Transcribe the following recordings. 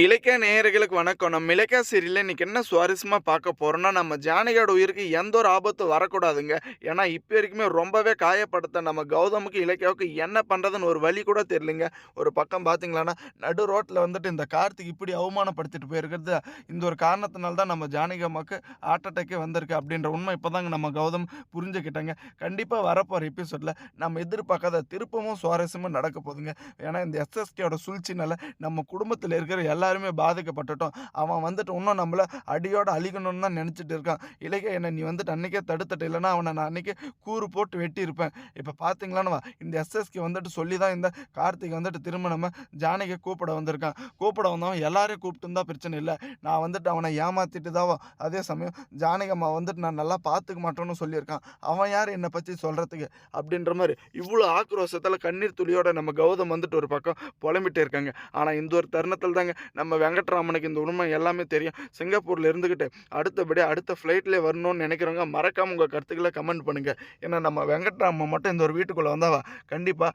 இலக்கிய நேயர்களுக்கு வணக்கம். நம்ம இலக்கிய சீரியலில் இன்றைக்கி என்ன சுவாரஸ்யமாக பார்க்க போகிறோம்னா நம்ம ஜானகியோட உயிருக்கு எந்த ஒரு ஆபத்து வரக்கூடாதுங்க. ஏன்னா இப்போ வரைக்குமே ரொம்பவே காயப்படுத்த நம்ம கௌதமுக்கு இலக்கியாவுக்கு என்ன பண்ணுறதுன்னு ஒரு வழி கூட தெரியலங்க. ஒரு பக்கம் பார்த்தீங்களான்னா நடு ரோட்டில் வந்துட்டு இந்த கார்த்திக் இப்படி அவமானப்படுத்திட்டு போயிருக்கிறது. இந்த ஒரு காரணத்தினால தான் நம்ம ஜானகி அம்மாவுக்கு ஹார்ட் அட்டாக்கே வந்திருக்கு அப்படின்ற உண்மை இப்போ தாங்க நம்ம கௌதம் புரிஞ்சுக்கிட்டாங்க. கண்டிப்பாக வரப்போகிற எபிசோடில் நம்ம எதிர்பார்க்காத திருப்பமும் சுவாரஸ்யமும் நடக்க போகுதுங்க. ஏன்னா இந்த எஸ்எஸ்கேயோட சூழ்ச்சினால நம்ம குடும்பத்தில் இருக்கிற எல்லாருமே பாதிக்கப்பட்டுட்டோம். அவன் வந்துட்டு இன்னும் நம்மளை அடியோட அழிக்கணும்னு தான் நினச்சிட்டு இருக்கான். இலக்கிய என்னை நீ வந்துட்டு அன்றைக்கே தடுத்துட்டு இல்லைன்னா அவனை நான் அன்றைக்கே கூறு போட்டு வெட்டியிருப்பேன். இப்போ பார்த்தீங்களான்னு இந்த எஸ்எஸ்கே வந்துட்டு சொல்லி தான் இந்த கார்த்திக் வந்துட்டு திரும்ப நம்ம ஜானகியை கூப்பிட வந்திருக்கான். கூப்பிட வந்தவன் எல்லாரையும் கூப்பிட்டு இருந்தால் பிரச்சனை இல்லை. நான் வந்துட்டு அவனை ஏமாற்றிட்டு தான் அதே சமயம் ஜானகி அம்மா வந்துட்டு நான் நல்லா பார்த்துக்க மாட்டேன்னு சொல்லியிருக்கான். அவன் யார்? என்னை பற்றி சொல்கிறதுக்கு அப்படின்ற மாதிரி இவ்வளோ ஆக்ரோஷத்தில் கண்ணீர் துளியோட நம்ம கௌதம் வந்துட்டு ஒரு பக்கம் புலம்பிட்டு இருக்காங்க. ஆனால் இந்த ஒரு தருணத்தில் தாங்க நம்ம வெங்கட்ராமனுக்கு இந்த உண்மை எல்லாமே தெரியும். சிங்கப்பூரில் இருந்துக்கிட்டு அடுத்தபடி அடுத்த ஃப்ளைட்லேயே வரணும்னு நினைக்கிறவங்க மறக்காமல் உங்கள் கருத்துக்களை கமெண்ட் பண்ணுங்கள் ஏன்னா நம்ம வெங்கட்ராமன் மட்டும் இந்த ஒரு வீட்டுக்குள்ளே வந்தாவா கண்டிப்பாக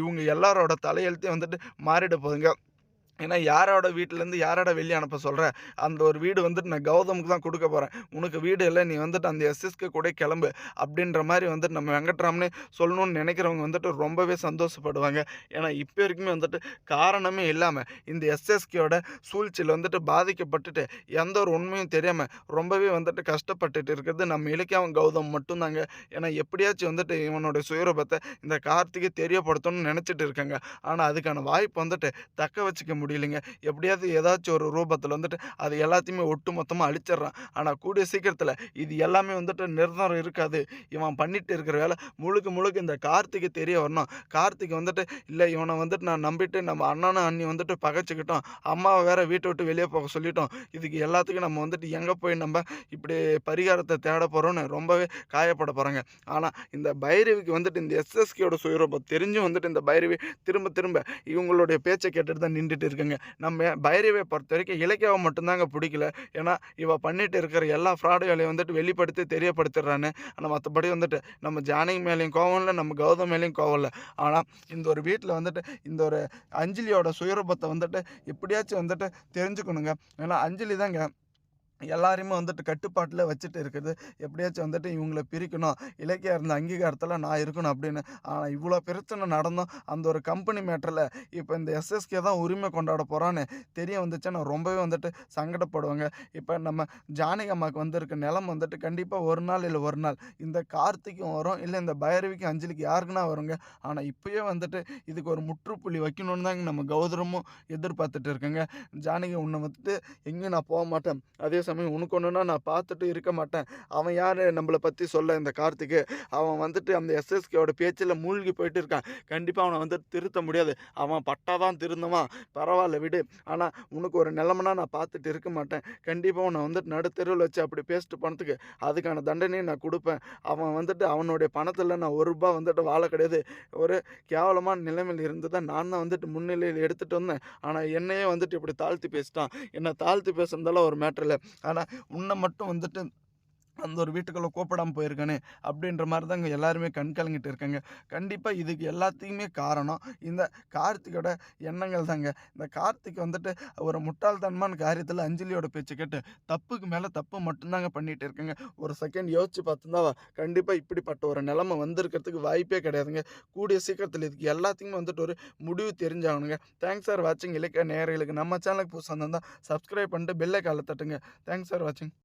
இவங்க எல்லாரோட தலையெழுத்தையும் வந்துட்டு மாறிட போகுதுங்க. ஏன்னா யாரோட வீட்டிலேருந்து யாரோட வெளியே அனுப்ப சொல்கிற அந்த ஒரு வீடு வந்துட்டு நான் கௌதமுக்கு தான் கொடுக்க போகிறேன் உனக்கு வீடு இல்லை நீ வந்துட்டு அந்த எஸ்எஸ்க்கு கூட கிளம்பு. அப்படின்ற மாதிரி வந்துட்டு நம்ம வெங்கட்ராமனே சொல்லணும்னு நினைக்கிறவங்க வந்துட்டு ரொம்பவே சந்தோஷப்படுவாங்க. ஏன்னா இப்போ வரைக்குமே வந்துட்டு காரணமே இல்லாமல் இந்த எஸ்எஸ்கேயோட சூழ்ச்சியில் வந்துட்டு பாதிக்கப்பட்டுட்டு எந்த ஒரு உண்மையும் தெரியாமல் ரொம்பவே வந்துட்டு கஷ்டப்பட்டுட்டு இருக்கிறது நம்ம இலக்கியம் கௌதம் மட்டும்தாங்க. ஏன்னா எப்படியாச்சும் வந்துட்டு இவனோட சுயரூபத்தை இந்த கார்த்திகை தெரியப்படுத்தணும்னு நினச்சிட்டு இருக்காங்க. ஆனால் அதுக்கான வாய்ப்பு வந்துட்டு தக்க வச்சுக்க முடியும் முடியலைங்க. எப்படியாவது ஏதாச்சும் ஒரு ரூபத்தில் வந்துட்டு அது எல்லாத்தையுமே ஒட்டு மொத்தமாக அழிச்சிட்றான் ஆனால் கூடிய சீக்கிரத்தில் இது எல்லாமே வந்துட்டு நிரந்தரம் இருக்காது. இவன் பண்ணிட்டு இருக்கிற வேலை முழுக்க முழுக்க இந்த கார்த்திகை தெரிய வரணும். கார்த்திகை வந்துட்டு இல்லை இவனை வந்துட்டு நான் நம்பிட்டு நம்ம அண்ணனும் அண்ணி வந்துட்டு பகைச்சிக்கிட்டோம். அம்மாவை வேற வீட்டை விட்டு வெளியே போக சொல்லிட்டோம். இதுக்கு எல்லாத்துக்கும் நம்ம வந்துட்டு எங்கே போய் நம்ம இப்படி பரிகாரத்தை தேட போகிறோன்னு ரொம்பவே காயப்பட போகிறாங்க ஆனால் இந்த பைரவிக்கு வந்துட்டு இந்த எஸ்எஸ்கேயோட சுயரூபம் தெரிஞ்சும் வந்துட்டு இந்த பைரவி திரும்ப திரும்ப இவங்களுடைய பேச்சை கேட்டுட்டு தான் நின்றுட்டு இருக்குங்க. நம்ம பைரவியை பொறுத்த வரைக்கும் இலக்கியாவை மட்டும்தாங்க பிடிக்கல. ஏன்னா இவள் பண்ணிட்டு இருக்கிற எல்லா ஃப்ராடு வேலையும் வந்துட்டு வெளிப்படுத்தி தெரியப்படுத்திடுறான்னு ஆனால் மற்றபடி வந்துட்டு நம்ம ஜானகி மேலேயும் கோவம் இல்லை நம்ம கௌதம் மேலேயும் கோவம் இல்லை. ஆனால் இந்த ஒரு வீட்டில் வந்துட்டு இந்த ஒரு அஞ்சலியோட சுயரூபத்தை வந்துட்டு எப்படியாச்சும் வந்துட்டு தெரிஞ்சுக்கணுங்க. ஏன்னா அஞ்சலி தாங்க எல்லாரையுமே வந்துட்டு கட்டுப்பாட்டில் வச்சுட்டு இருக்குது. எப்படியாச்சும் வந்துட்டு இவங்கள பிரிக்கணும். இலக்கியா இருந்த அங்கீகாரத்தில் நான் இருக்கணும் அப்படின்னு. ஆனால் இவ்வளோ பிரச்சனை நடந்தும் அந்த ஒரு கம்பெனி மேட்டரில் இப்போ இந்த எஸ்எஸ்கே தான் உரிமை கொண்டாட போகிறான்னு தெரிய வந்துச்சு நான் ரொம்பவே வந்துட்டு சங்கடப்படுவாங்க. இப்போ நம்ம ஜானகி அம்மாவுக்கு வந்திருக்க நிலம் வந்துட்டு கண்டிப்பாக ஒரு நாள் இல்லை ஒரு நாள். இந்த கார்த்திக்கும் வரும் இல்லை இந்த பைரவிக்கும் அஞ்சலிக்கு யாருக்குன்னா வருங்க. ஆனால் இப்போயே வந்துட்டு இதுக்கு ஒரு முற்றுப்புள்ளி வைக்கணும்னு தாங்க நம்ம கௌதரமும் எதிர்பார்த்துட்டு இருக்கேங்க. ஜானகி உன்னை வந்துட்டு எங்கேயும் நான் போக மாட்டேன். அதே சமயம் உனக்கு ஒன்றுனா நான் பார்த்துட்டு இருக்க மாட்டேன். அவன் யார்? நம்மளை பற்றி சொல்ல இந்த கார்த்திக்கு. அவன் வந்துட்டு அந்த எஸ்எஸ்கேவோட பேச்சில் மூழ்கி போயிட்டு இருக்கான். கண்டிப்பாக அவனை வந்துட்டு திருத்த முடியாது. அவன் பட்டாதான் திருந்தவான். பரவாயில்ல விடு. ஆனால் உனக்கு ஒரு நிலமனா நான் பார்த்துட்டு இருக்க மாட்டேன். கண்டிப்பாக உன்னை வந்துட்டு நடுத்தெருவில் வச்சு அப்படி பேசிட்டு பணத்துக்கு அதுக்கான தண்டனையை நான் கொடுப்பேன். அவன் வந்துட்டு அவனுடைய பணத்தில் நான் ஒரு ரூபா வந்துட்டு வாழ கிடையாது. ஒரு கேவலமான நிலைமையில் இருந்து தான் நான் தான் வந்துட்டு முன்னிலையில் எடுத்துகிட்டு வந்தேன். ஆனால் என்னையே வந்துட்டு இப்படி தாழ்த்தி பேசிட்டான். என்னை தாழ்த்தி பேசுனதெல்லாம் ஒரு மேட்டர் இல்லை ஆனால் உன்னை மட்டும் வந்துட்டு அந்த ஒரு வீட்டுக்குள்ளே கூப்பிடாமல் போயிருக்கானே அப்படின்ற மாதிரி தான் இங்கே எல்லாருமே கண் கலங்கிட்டு இருக்காங்க. கண்டிப்பாக இதுக்கு எல்லாத்துக்குமே காரணம் இந்த கார்த்திகோட எண்ணங்கள் தாங்க. இந்த கார்த்திக் வந்துட்டு ஒரு முட்டாள்தனமான காரியத்தில் அஞ்சலியோட பேச்சு கேட்டு தப்புக்கு மேலே தப்பு மட்டும்தாங்க பண்ணிகிட்டு இருக்காங்க. ஒரு செகண்ட் யோசிச்சு பார்த்துருந்தா கண்டிப்பாக இப்படிப்பட்ட ஒரு நிலைமை வந்திருக்கிறதுக்கு வாய்ப்பே கிடையாதுங்க. கூடிய சீக்கிரத்தில் இதுக்கு எல்லாத்துக்குமே வந்துட்டு ஒரு முடிவு தெரிஞ்சாகணுங்க. தேங்க்ஸ் ஃபார் வாட்சிங் இலக்கிய நேரங்களுக்கு நம்ம சேனலுக்கு புதுசாக இருந்தால் சப்ஸ்கிரைப் பண்ணிட்டு பெல்லை காலை தட்டுங்க. தேங்க்ஸ் ஃபார் வாட்சிங்